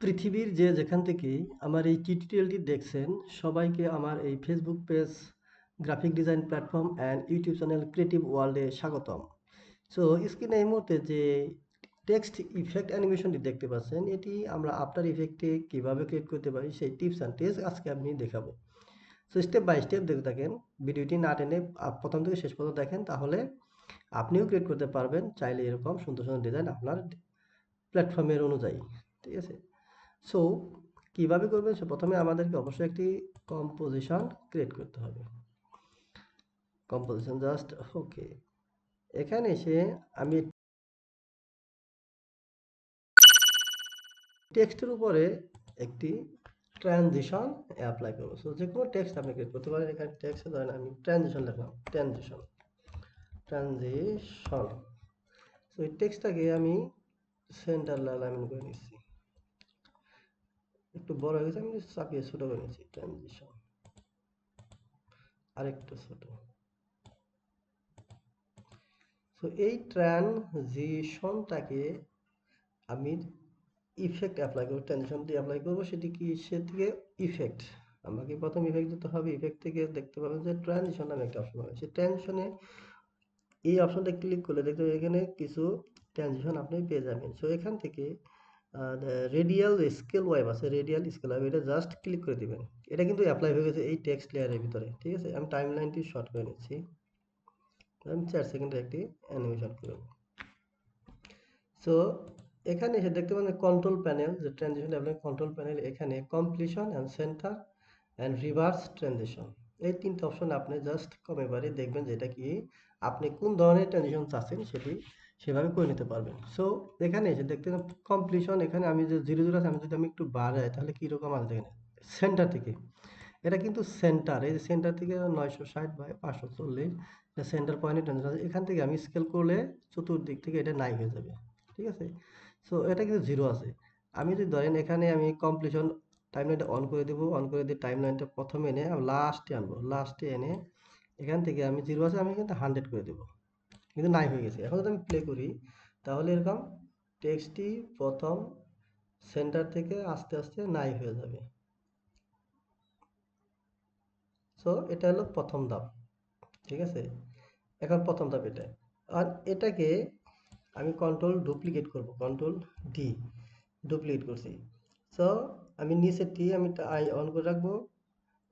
পৃথিবীর যে যেখান থেকে আমার এই টিউটোরিয়ালটি দেখছেন, সবাইকে আমার এই Facebook page graphic design platform and YouTube channel creative ওয়ার্ল্ডে স্বাগতম। সো স্ক্রিনে এই মুহূর্তে যে টেক্সট ইফেক্ট অ্যানিমেশনটি দেখতে পাচ্ছেন, এটি আমরা আফটার ইফেক্টে কীভাবে ক্রিয়েট করতে পারি সেই টিপস অ্যান্ড টিপস আজকে আমি দেখাবো। সো স্টেপ বাই স্টেপ দেখতে থাকেন, ভিডিওটি না টেনে প্রথম থেকে শেষ পর্যন্ত দেখেন, তাহলে আপনিও ক্রিয়েট করতে পারবেন, চাইলে এরকম সুন্দর সুন্দর ডিজাইন আপনার প্ল্যাটফর্মের অনুযায়ী, ঠিক আছে? সো কীভাবে করবেন? সে প্রথমে আমাদেরকে অবশ্যই একটি কম্পোজিশন ক্রিয়েট করতে হবে। কম্পোজিশন জাস্ট ওকে এখানে এসে আমি টেক্সটের উপরে একটি ট্রানজিশন অ্যাপ্লাই করব। সো যে কোনো টেক্সট আপনি ক্রিয়েট করতে পারেন। এখানে টেক্সট ধরেন আমি ট্রানজিশন লিখলাম ট্রানজিশন ট্রানজিশন সো এই টেক্সটটাকে আমি সেন্টার অ্যালাইনমেন্ট করে নিচ্ছি। একটু বড় হয়ে গেছে, আমি চাপিয়ে ছোট করে নিচ্ছি ট্রানজিশন আরেকটু ছোট। সো এই ট্রানজিশনটাকে আমি ইফেক্ট অ্যাপ্লাই করব ট্রানজিশন দিয়ে অ্যাপ্লাই করব, সেটি কি সে থেকে ইফেক্ট আমাকে প্রথম ইফেক্ট দিতে হবে ইফেক্ট থেকে দেখতে পাবেন যে ট্রানজিশন নামে একটা অপশন হবে সেই ট্রানজিশনে এই অপশনটা ক্লিক করলে দেখতে এখানে কিছু ট্রানজিশন আপনি পেয়ে যাবেন। সো এখান থেকে রেডিয়াল স্কেল ওয়েব আছে রেডিয়াল স্কেল ওয়েব এটা জাস্ট ক্লিক করে দিবেন। এটা কিন্তু অ্যাপ্লাই হয়ে গেছে এই টেক্সট লেয়ারের ভিতরে, ঠিক আছে? আমি টাইম লাইনটি শর্ট করে নিচ্ছি। আমি চার সেকেন্ডের একটি অ্যানিমেশন করব সো এখানে এসে দেখতে পাবেন কন্ট্রোল প্যানেল যে ট্রানজিশন অ্যাপ্লাই কন্ট্রোল প্যানেল এখানে completion and centre and reverse transition এই তিনটে অপশন আপনি জাস্ট কমে বারে দেখবেন যে এটা কি, আপনি কোন ধরনের ট্রানজিশন চাচ্ছেন সেটি সেভাবে করে নিতে পারবেন। সো এখানে এসে দেখতে কমপ্লিশন এখানে আমি যে জিরো জিরো আছে, আমি যদি আমি একটু বাড়াই, তাহলে কীরকম আছে দেখেন? সেন্টার থেকে। এটা কিন্তু সেন্টার এই সেন্টার থেকে নয়শো ষাট বাই পাঁচশো চল্লিশ, এটা সেন্টার পয়েন্টে ট্রানজিশন আছে। এখান থেকে আমি স্কেল করলে চতুর্দিক থেকে এটা নাই হয়ে যাবে। ঠিক আছে? সো এটা কিন্তু জিরো আছে। আমি যদি ধরেন এখানে আমি কমপ্লিশন টাইম লাইনটা অন করে দেবো অন করে দিয়ে টাইম লাইনটা প্রথমে এনে আমি লাস্টে আনব। লাস্টে এনে এখান থেকে আমি জিরো আছে, আমি কিন্তু হান্ড্রেড করে দেবো। কিন্তু নাই হয়ে গেছে। এখন যদি আমি প্লে করি, তাহলে এরকম টেক্সটটি প্রথম সেন্টার থেকে আস্তে আস্তে নাই হয়ে যাবে। সো এটা হলো প্রথম ধাপ, ঠিক আছে? এখন প্রথম ধাপ এটা। আর এটাকে আমি কন্ট্রোল ডুপ্লিকেট করব কন্ট্রোল ডি ডুপ্লিকেট করছি। সো আমি নিচেরটি আমি আই অন করে রাখব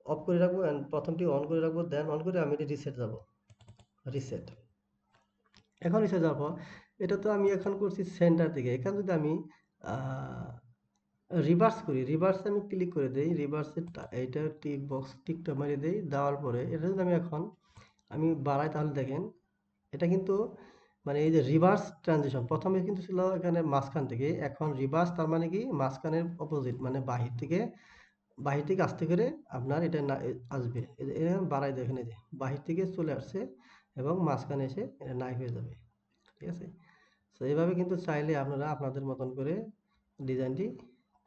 অফ করে রাখব অ্যান্ড প্রথমটি অন করে রাখব দেন অন করে আমি রিসেট যাব। রিসেট এখন যাওয়ার পর এটা তো আমি এখন করছি সেন্টার থেকে এখানে যদি আমি রিভার্স করি রিভার্সে আমি ক্লিক করে দিই রিভার্সে এইটা টিক বক্স টিকটা মারিয়ে দেই, দেওয়ার পরে এটা যদি আমি এখন, আমি বাড়াই তাহলে দেখেন, এটা কিন্তু মানে এই যে রিভার্স ট্রানজিশন প্রথমে কিন্তু ছিল এখানে মাঝখান থেকে, এখন রিভার্স তার মানে কি? মাঝখানের অপোজিট মানে বাহির থেকে বাহির থেকে আসতে করে আপনার এটা না আসবে। এরকম বাড়াই দেখেন এই যে, বাহির থেকে চলে আসছে এবং মাঝখানে এসে এটা নাই হয়ে যাবে। ঠিক আছে? তো এইভাবে কিন্তু চাইলে আপনারা আপনাদের মতন করে ডিজাইনটি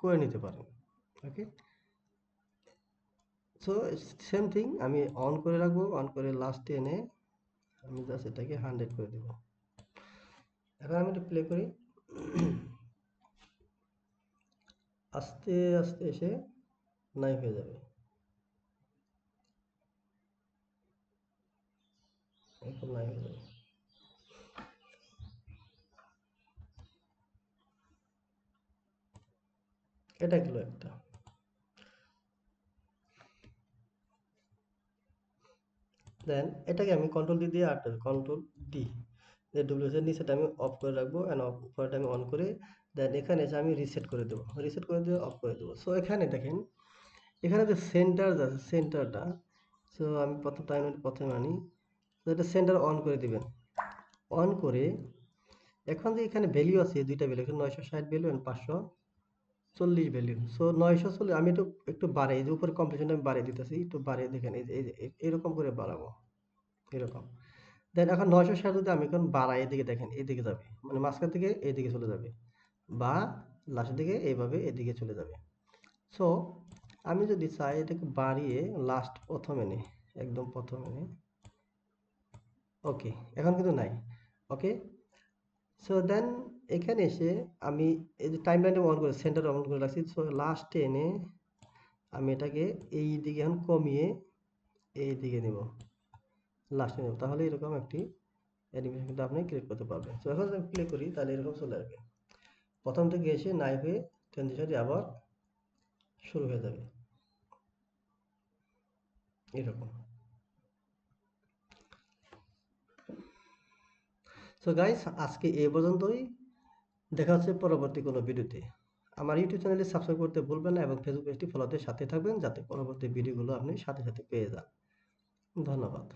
করে নিতে পারেন। ওকে সো সেম থিং আমি অন করে রাখব অন করে লাস্টে এনে আমি জাস্ট এটাকে হান্ড্রেড করে দেবো। এখন আমি এটা প্লে করি। আস্তে আস্তে এসে নাই হয়ে যাবে এখন নাই হয়ে যাবে এটা গেল একটা। দেন এটাকে আমি কন্ট্রোল ডি দিয়ে আটটা কন্ট্রোল ডি ডব্লিউএস এর নিচেটা আমি অফ করে রাখব অ্যান্ড অফ উপরটা আমি অন করে দেন এখানে এসে আমি রিসেট করে দেবো। রিসেট করে দিয়ে অফ করে দেবো। সো এখানে দেখেন, এখানে যে সেন্টার আছে সেন্টারটা সো আমি প্রথম টাইম প্রথমে আনি। তো এটা সেন্টার অন করে দিবেন। অন করে, এখন যে এখানে ভ্যালু আছে দুইটা ভ্যালু নয়শো ষাট ভ্যালু অ্যান্ড পাঁচশো চল্লিশ ভ্যালু। সো নয়শো চল্লিশ, আমি একটু একটু বাড়াই যে উপরে কম্পিটিশনটা আমি বাড়িয়ে দিতেছি, একটু বাড়িয়ে দেখেন, এই যে এরকম করে বাড়াবো, এরকম। দেন এখন নয়শো ষাট যদি আমি এখন বাড়াই, এদিকে দেখেন, এদিকে যাবে মানে মাঝখান থেকে এদিকে চলে যাবে, বা লাস্টের দিকে এইভাবে এদিকে চলে যাবে। সো আমি যদি চাই এটাকে বাড়িয়ে লাস্ট প্রথমে এনে একদম প্রথমে এনে ওকে এখন কিন্তু নাই। ওকে সো দেন এখানে এসে আমি এই যে টাইম লাইনে অন করে সেন্টার অন করে রাখছি। সো লাস্টে এনে আমি এটাকে এই দিকে এখন কমিয়ে এই দিকে নেব। লাস্টে নেব। তাহলে এরকম একটি অ্যানিমেশন কিন্তু আপনি ক্রিয়েট করতে পারবেন। তো এখন যদি প্লে করি, তাহলে এরকম চলে আসবে। প্রথম থেকে এসে নাই হয়ে ট্রানজিশনটি আবার শুরু হয়ে যাবে। এরকম। সো গাইস আজকে এই পর্যন্তই। দেখা হচ্ছে পরবর্তী কোনো ভিডিওতে। আমার ইউটিউব চ্যানেলে সাবস্ক্রাইব করতে ভুলবেন না এবং ফেসবুক পেজটি ফলোতে সাথে থাকবেন, যাতে পরবর্তী ভিডিওগুলো আপনি সাথে সাথে পেয়ে যান। ধন্যবাদ।